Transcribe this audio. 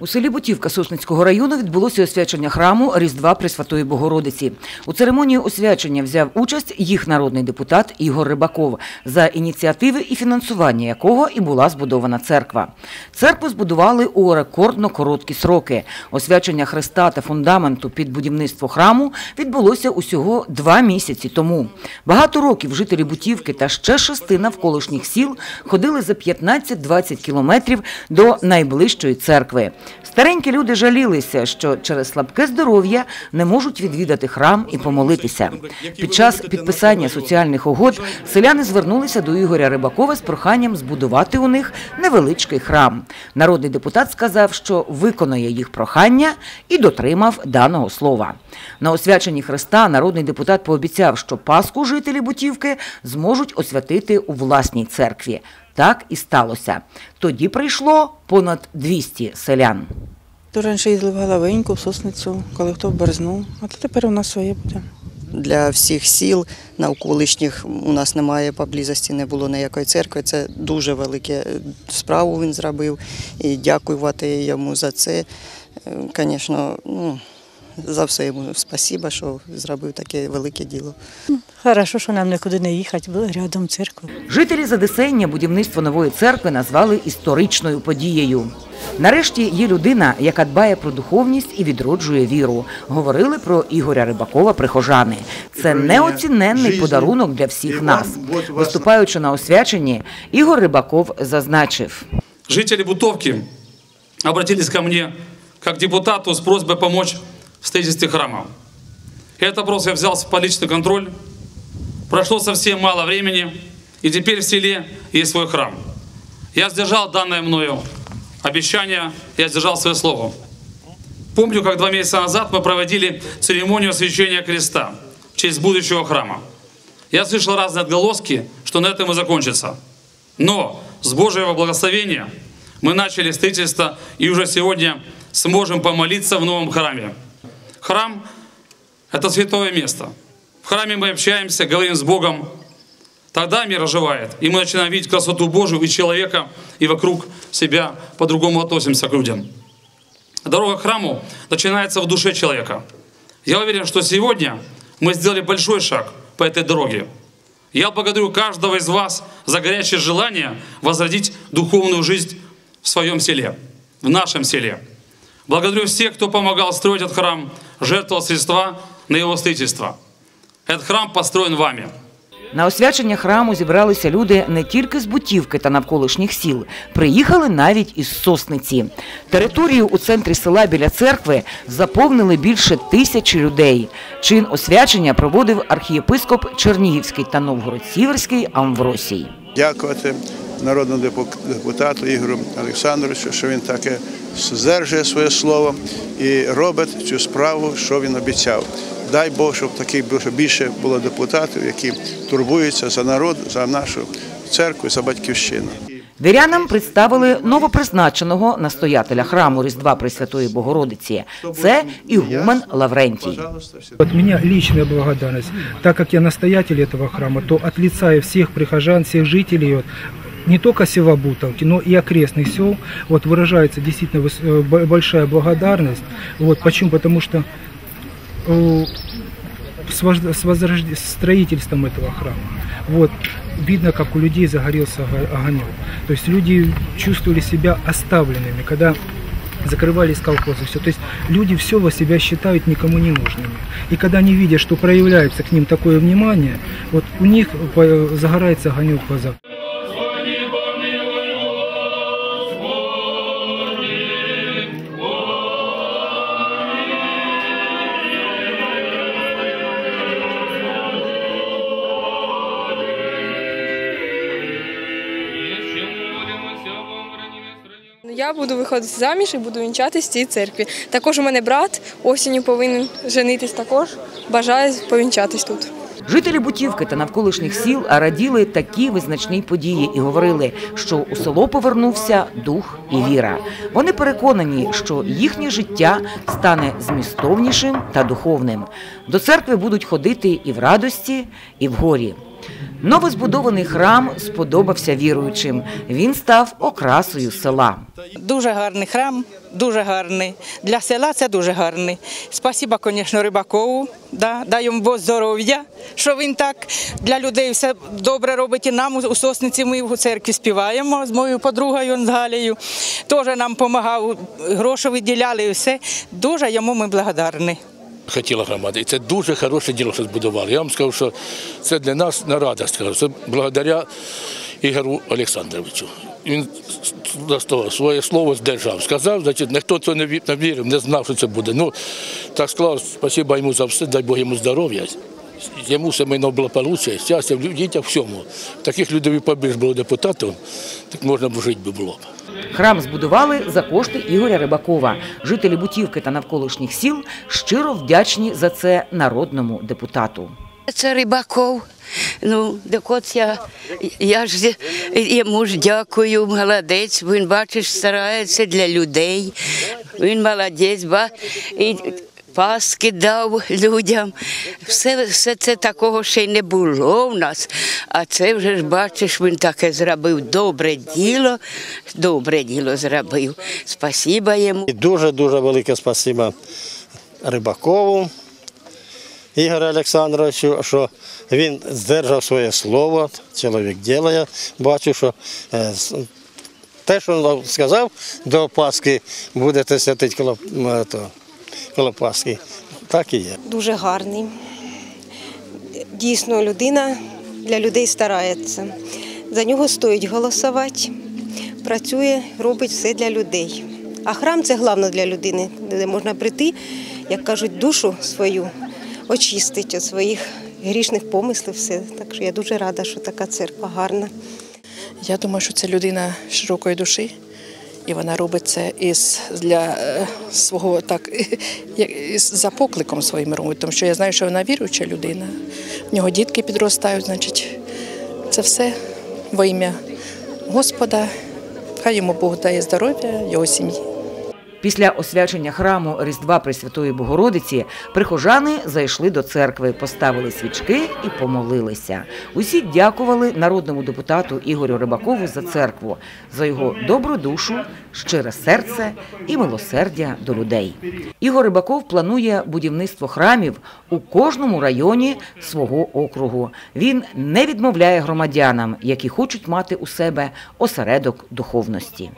У селі Бутівка Сосницького району відбулося освячення храму Різдва Пресвятої Богородиці. У церемонії освячення взяв участь їх народний депутат Ігор Рибаков, за ініціативи і фінансування якого і була збудована церква. Церкву збудували у рекордно короткі сроки. Освячення хреста та фундаменту під будівництво храму відбулося усього два місяці тому. Багато років жителі Бутівки та ще шести навколишніх сіл ходили за 15-20 кілометрів до найближчої церкви. Старенькі люди жалілися, що через слабке здоров'я не можуть відвідати храм і помолитися. Під час підписання соціальних угод селяни звернулися до Ігоря Рибакова з проханням збудувати у них невеличкий храм. Народний депутат сказав, що виконує їх прохання і дотримав даного слова. На освяченні Христа народний депутат пообіцяв, що Пасху жителі Бутівки зможуть освятити у власній церкві. Так і сталося. Тоді прийшло понад 200 селян. То раніше їздили в Головеньку, в Сосницю, коли хто в Березну, а то тепер у нас своє буде. для всіх сіл навколишніх у нас немає поблизості, не було ніякої церкви. Це дуже велике справу він зробив. І дякувати йому за це. Звісно, ну, за все йому спасіба, що зробив таке велике діло. Хорошо, що нам нікуди не їхати, було рядом церква. Жителі Задесення будівництво нової церкви назвали історичною подією. Нарешті є людина, яка дбає про духовність і відроджує віру. Говорили про Ігоря Рибакова прихожани. Це неоціненний подарунок для всіх нас. Виступаючи на освяченні, Ігор Рибаков зазначив. Жители Бутовки обратились ко мне как депутату с просьбой помочь в строительстве храма. Этот вопрос я взял в личный контроль. Прошло совсем мало времени, и теперь в селе есть свой храм. Я сдержал данное мною обещание, я сдержал свое слово. Помню, как два месяца назад мы проводили церемонию освящения креста в честь будущего храма. Я слышал разные отголоски, что на этом и закончится. Но с Божьего благословения мы начали строительство и уже сегодня сможем помолиться в новом храме. Храм – это святое место. В храме мы общаемся, говорим с Богом. Тогда мир оживает, и мы начинаем видеть красоту Божию и человека, и вокруг себя по-другому относимся к людям. Дорога к храму начинается в душе человека. Я уверен, что сегодня мы сделали большой шаг по этой дороге. Я благодарю каждого из вас за горячее желание возродить духовную жизнь в своем селе, в нашем селе. Благодарю всех, кто помогал строить этот храм, жертвовал средства на его строительство. Этот храм построен вами. На освячення храму зібралися люди не тільки з Бутівки та навколишніх сіл, приїхали навіть із Сосниці. Територію у центрі села біля церкви заповнили більше тисячі людей. Чин освячення проводив архієпископ Чернігівський та Новгород-Сіверський Амвросій. дякувати народному депу- депутату Ігорю Олександровичу, що він таке здержує своє слово і робить цю справу, що він обіцяв. Дай Бог, щоб таких більше- більше було депутатів, які турбуються за народ, за нашу церкву, за батьківщину. Вірянам представили новопризначеного настоятеля храму Різдва Пресвятої Богородиці. Це Ігумен Лаврентій. От меня личная благодарность, так как я настоятель этого храма, то от лица всех прихожан, всех жителей, вот, не только села Бутовки, но и окрестных сел, вот выражается действительно э, большая благодарность. Вот, почему? Потому что э, с, возрожд- строительством этого храма, вот, видно, как у людей загорелся ого- огонек. То есть люди чувствовали себя оставленными, когда закрывались колхозы, все. То есть люди все во себя считают никому не нужными. И когда они видят, что проявляется к ним такое внимание, вот у них загорается огонек в глазах. Я буду виходити заміж і буду вінчатись в цій церкві. Також у мене брат осінню повинен женитись також. Бажаю повінчатись тут. Жителі Бутівки та навколишніх сіл раділи такі визначні події і говорили, що у село повернувся дух і віра. Вони переконані, що їхнє життя стане змістовнішим та духовним. До церкви будуть ходити і в радості, і в горі. Новозбудований храм сподобався віруючим. Він став окрасою села. Дуже гарний храм, дуже гарний. Для села це дуже гарний. Спасіба, звісно, Рибакову. Да, дай йому Бог здоров'я, що він так для людей все добре робить. І нам у сосниці ми в церкві співаємо з моєю подругою з Галею. Теж нам допомагав, гроші виділяли і все. Дуже йому ми благодарні. Хотіла громада. І це дуже хороше діло, що збудували. Я вам скажу, що це для нас на радість. скажу. Це благодаря Ігору Олександровичу. Він своє слово здержав. Сказав, значить, ніхто це не ві- вірив, не знав, що це буде. Ну, так склав, спасибо йому за все, дай Бог йому здоров'я. Йому сімейного благополуччя, щастя, в дітях всьому. Таких людей побільше було депутатів, так можна б жити би було б. Храм збудували за кошти Ігоря Рибакова. Жителі Бутівки та навколишніх сіл щиро вдячні за це народному депутату. Це Рибаков. Ну, так от я, я ж йому ж дякую, молодець. Він, бачиш, старається для людей. Він молодець, ба. І паски дав людям. Все, все це такого ще й не було в нас. А це вже ж бачиш, він таке зробив добре діло, добре діло зробив. Спасіба йому. Дуже-дуже велике спасибо Рибакову Ігорю Олександровичу, що він здержав своє слово, чоловік ділає. Бачу, що е, те, що він сказав до Пасхи, будете святити коло, м, то, коло Пасхи, так і є. дуже гарний. Дійсно, людина для людей старається. За нього стоїть голосувати, працює, робить все для людей. А храм це головне для людини, де можна прийти, як кажуть, душу свою очистити від своїх грішних помислів. Все. Так що я дуже рада, що така церква гарна. Я думаю, що це людина широкої душі, і вона робить це із для е, свого так із за покликом своїм робить. Тому що я знаю, що вона віруюча людина. В нього дітки підростають, значить, це все во ім'я Господа. Хай йому Бог дає здоров'я, його сім'ї. Після освячення храму Різдва Пресвятої Богородиці прихожани зайшли до церкви, поставили свічки і помолилися. Усі дякували народному депутату Ігорю Рибакову за церкву, за його добру душу, щире серце і милосердя до людей. Ігор Рибаков планує будівництво храмів у кожному районі свого округу. Він не відмовляє громадянам, які хочуть мати у себе осередок духовності.